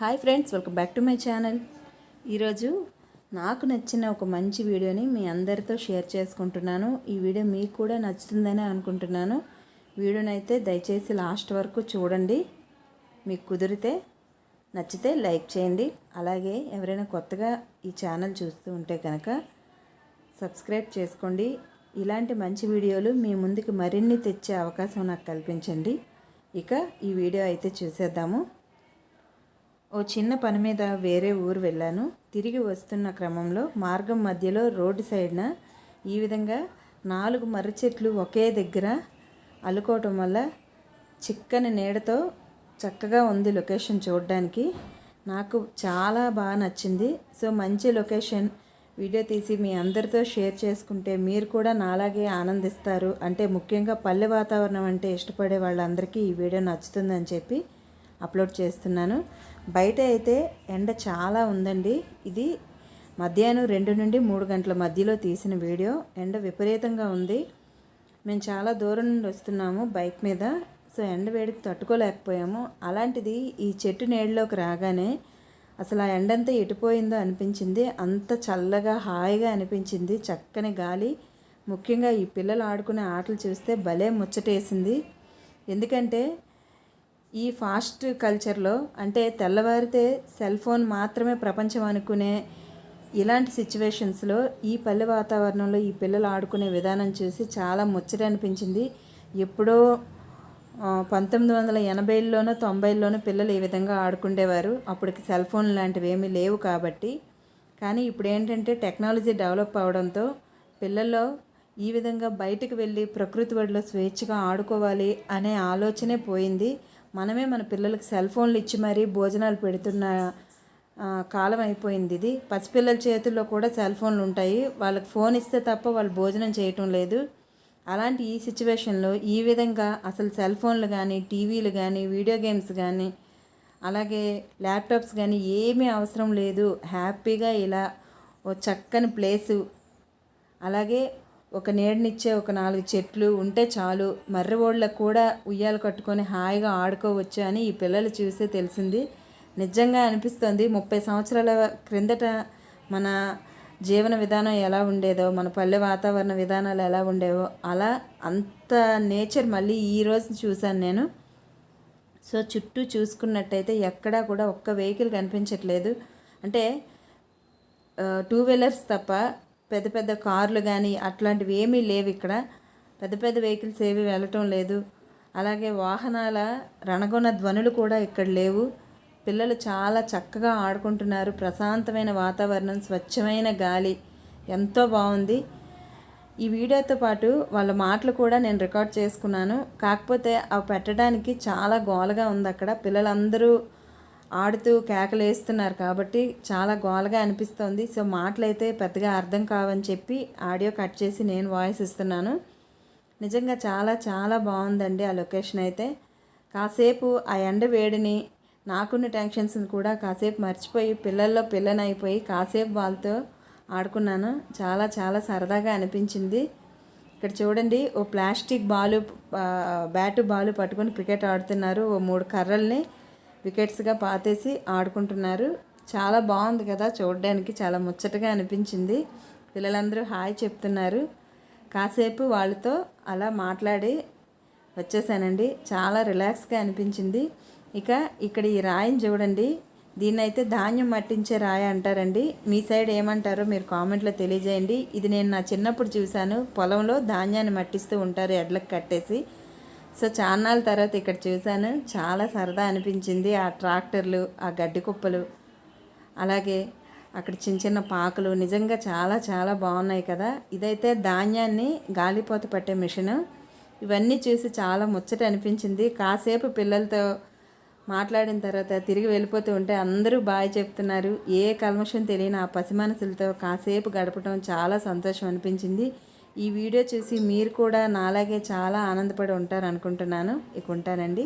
Hi friends welcome back to my channel. ఈరోజు నాకు నచ్చిన ఒక మంచి వీడియోని మీ అందరితో షేర్ చేసుకుంటున్నాను. ఈ వీడియో మీకు కూడా నచ్చుతుందని అనుకుంటున్నాను. వీడియోని అయితే దయచేసి లాస్ట్ వరకు చూడండి. మీకు కుదిరితే నచ్చితే లైక్ చేయండి. అలాగే ఎవరైనా కొత్తగా ఈ ఛానల్ చూస్తూ ఉంటే కనుక సబ్స్క్రైబ్ చేసుకోండి. ఇలాంటి మంచి వీడియోలు మీ ముందుకు మరిన్ని తెచ్చే అవకాశం నాకు కల్పించండి. ఇక ఈ వీడియో అయితే చూసేద్దాము. ఓ చిన్న పని మీద వేరే ఊరు వెళ్ళాను. తిరిగి వస్తున్న క్రమంలో మార్గం మధ్యలో రోడ్డు సైడ్న ఈ విధంగా నాలుగు మర్రి చెట్లు ఒకే దగ్గర అల్లుకోవటం వల్ల చిక్కని నీడతో చక్కగా ఉంది లొకేషన్ చూడడానికి. నాకు చాలా బాగా నచ్చింది. సో మంచి లొకేషన్. వీడియో తీసి మీ అందరితో షేర్ చేసుకుంటే మీరు కూడా నాలాగే ఆనందిస్తారు. అంటే ముఖ్యంగా పల్లె వాతావరణం అంటే ఇష్టపడే వాళ్ళందరికీ ఈ వీడియో నచ్చుతుందని చెప్పి అప్లోడ్ చేస్తున్నాను. బయట అయితే ఎండ చాలా ఉందండి. ఇది మధ్యాహ్నం రెండు నుండి మూడు గంటల మధ్యలో తీసిన వీడియో. ఎండ విపరీతంగా ఉంది. మేము చాలా దూరం నుండి వస్తున్నాము బైక్ మీద. సో ఎండ వేడికి తట్టుకోలేకపోయాము. అలాంటిది ఈ చెట్టు నీళ్ళలోకి రాగానే అసలు ఆ ఎండంతా ఎటుపోయిందో అనిపించింది. అంత చల్లగా హాయిగా అనిపించింది. చక్కని గాలి. ముఖ్యంగా ఈ పిల్లలు ఆడుకునే ఆటలు చూస్తే భలే ముచ్చటేసింది. ఎందుకంటే ఈ ఫాస్ట్ కల్చర్లో అంటే తెల్లవారితే సెల్ ఫోన్ మాత్రమే ప్రపంచం అనుకునే ఇలాంటి సిచ్యువేషన్స్లో ఈ పల్లె వాతావరణంలో ఈ పిల్లలు ఆడుకునే విధానం చూసి చాలా ముచ్చట అనిపించింది. ఎప్పుడో పంతొమ్మిది వందల ఎనభైలోనో తొంభైలోనో పిల్లలు ఈ విధంగా ఆడుకుండేవారు. అప్పటికి సెల్ ఫోన్ లాంటివి ఏమీ లేవు కాబట్టి. కానీ ఇప్పుడు ఏంటంటే టెక్నాలజీ డెవలప్ అవడంతో పిల్లల్లో ఈ విధంగా బయటకు వెళ్ళి ప్రకృతి వడిలో స్వేచ్ఛగా ఆడుకోవాలి అనే ఆలోచనే పోయింది. మనమే మన పిల్లలకి సెల్ ఫోన్లు ఇచ్చి మరీ భోజనాలు పెడుతున్న కాలం అయిపోయింది ఇది. పసిపిల్లల చేతుల్లో కూడా సెల్ ఫోన్లు ఉంటాయి. వాళ్ళకి ఫోన్ ఇస్తే తప్ప వాళ్ళు భోజనం చేయటం లేదు. అలాంటి ఈ సిచ్యువేషన్లో ఈ విధంగా అసలు సెల్ ఫోన్లు కానీ టీవీలు కానీ వీడియో గేమ్స్ కానీ అలాగే ల్యాప్టాప్స్ కానీ ఏమీ అవసరం లేదు. హ్యాపీగా ఇలా ఓ చక్కని ప్లేసు. అలాగే ఒక నీడనిచ్చే ఒక నాలుగు చెట్లు ఉంటే చాలు. మర్రి ఓళ్ళకు కూడా ఉయ్యాలు కట్టుకొని హాయిగా ఆడుకోవచ్చు అని ఈ పిల్లలు చూస్తే తెలిసింది. నిజంగా అనిపిస్తుంది ముప్పై సంవత్సరాల క్రిందట మన జీవన విధానం ఎలా ఉండేదో మన పల్లె వాతావరణ విధానాలు ఎలా ఉండేవో అలా అంత నేచర్ మళ్ళీ ఈరోజు చూశాను నేను. సో చుట్టూ చూసుకున్నట్టయితే ఎక్కడా కూడా ఒక్క వెహికల్ కనిపించట్లేదు. అంటే టూ వీలర్స్ తప్ప పెద్ద పెద్ద కార్లు కానీ అట్లాంటివి ఏమీ లేవు ఇక్కడ. పెద్ద పెద్ద వెహికల్స్ ఏవి వెళ్ళటం లేదు. అలాగే వాహనాల రణగొన ధ్వనులు కూడా ఇక్కడ లేవు. పిల్లలు చాలా చక్కగా ఆడుకుంటున్నారు. ప్రశాంతమైన వాతావరణం స్వచ్ఛమైన గాలి. ఎంతో బాగుంది. ఈ వీడియోతో పాటు వాళ్ళ మాటలు కూడా నేను రికార్డ్ చేసుకున్నాను. కాకపోతే అవి పెట్టడానికి చాలా గోలగా ఉంది అక్కడ. పిల్లలందరూ ఆడుతూ కేకలేస్తున్నారు కాబట్టి చాలా గోలగా అనిపిస్తుంది. సో మాటలైతే పెద్దగా అర్థం కావని చెప్పి ఆడియో కట్ చేసి నేను వాయిస్ ఇస్తున్నాను. నిజంగా చాలా చాలా బాగుందండి ఆ లొకేషన్ అయితే. కాసేపు ఆ ఎండ వేడిని నాకున్న టెన్షన్స్ని కూడా కాసేపు మర్చిపోయి పిల్లల్లో పిల్లనైపోయి కాసేపు వాళ్ళతో ఆడుకున్నాను. చాలా చాలా సరదాగా అనిపించింది. ఇక్కడ చూడండి ఓ ప్లాస్టిక్ బాలు బ్యాటు బాలు పట్టుకొని క్రికెట్ ఆడుతున్నారు. ఓ మూడు కర్రల్ని వికెట్స్గా పాతేసి ఆడుకుంటున్నారు. చాలా బాగుంది కదా చూడడానికి. చాలా ముచ్చటగా అనిపించింది. పిల్లలందరూ హాయ్ చెప్తున్నారు. కాసేపు వాళ్ళతో అలా మాట్లాడి వచ్చేసానండి. చాలా రిలాక్స్గా అనిపించింది. ఇక ఇక్కడ ఈ రాయిని చూడండి. దీన్ని అయితే ధాన్యం మట్టించే రాయి అంటారండి. మీ సైడ్ ఏమంటారో మీరు కామెంట్లో తెలియజేయండి. ఇది నేను నా చిన్నప్పుడు చూశాను. పొలంలో ధాన్యాన్ని మట్టిస్తూ ఉంటారు ఎడ్లకు కట్టేసి. సో చాన్నాళ్ళ తర్వాత ఇక్కడ చూశాను. చాలా సరదా అనిపించింది. ఆ ట్రాక్టర్లు ఆ గడ్డి కుప్పలు అలాగే అక్కడ చిన్న చిన్న పాకలు నిజంగా చాలా చాలా బాగున్నాయి కదా. ఇదైతే ధాన్యాన్ని గాలిపోత పట్టే మిషన్. ఇవన్నీ చూసి చాలా ముచ్చట అనిపించింది. కాసేపు పిల్లలతో మాట్లాడిన తర్వాత తిరిగి వెళ్ళిపోతూ ఉంటే అందరూ బాగా చెప్తున్నారు. ఏ కల్మషం తెలియని ఆ పసి మనసులతో కాసేపు గడపడం చాలా సంతోషం అనిపించింది. ఈ వీడియో చూసి మీరు కూడా నాలాగే చాలా ఆనందపడి ఉంటారు అనుకుంటున్నాను ఇక ఉంటానండి.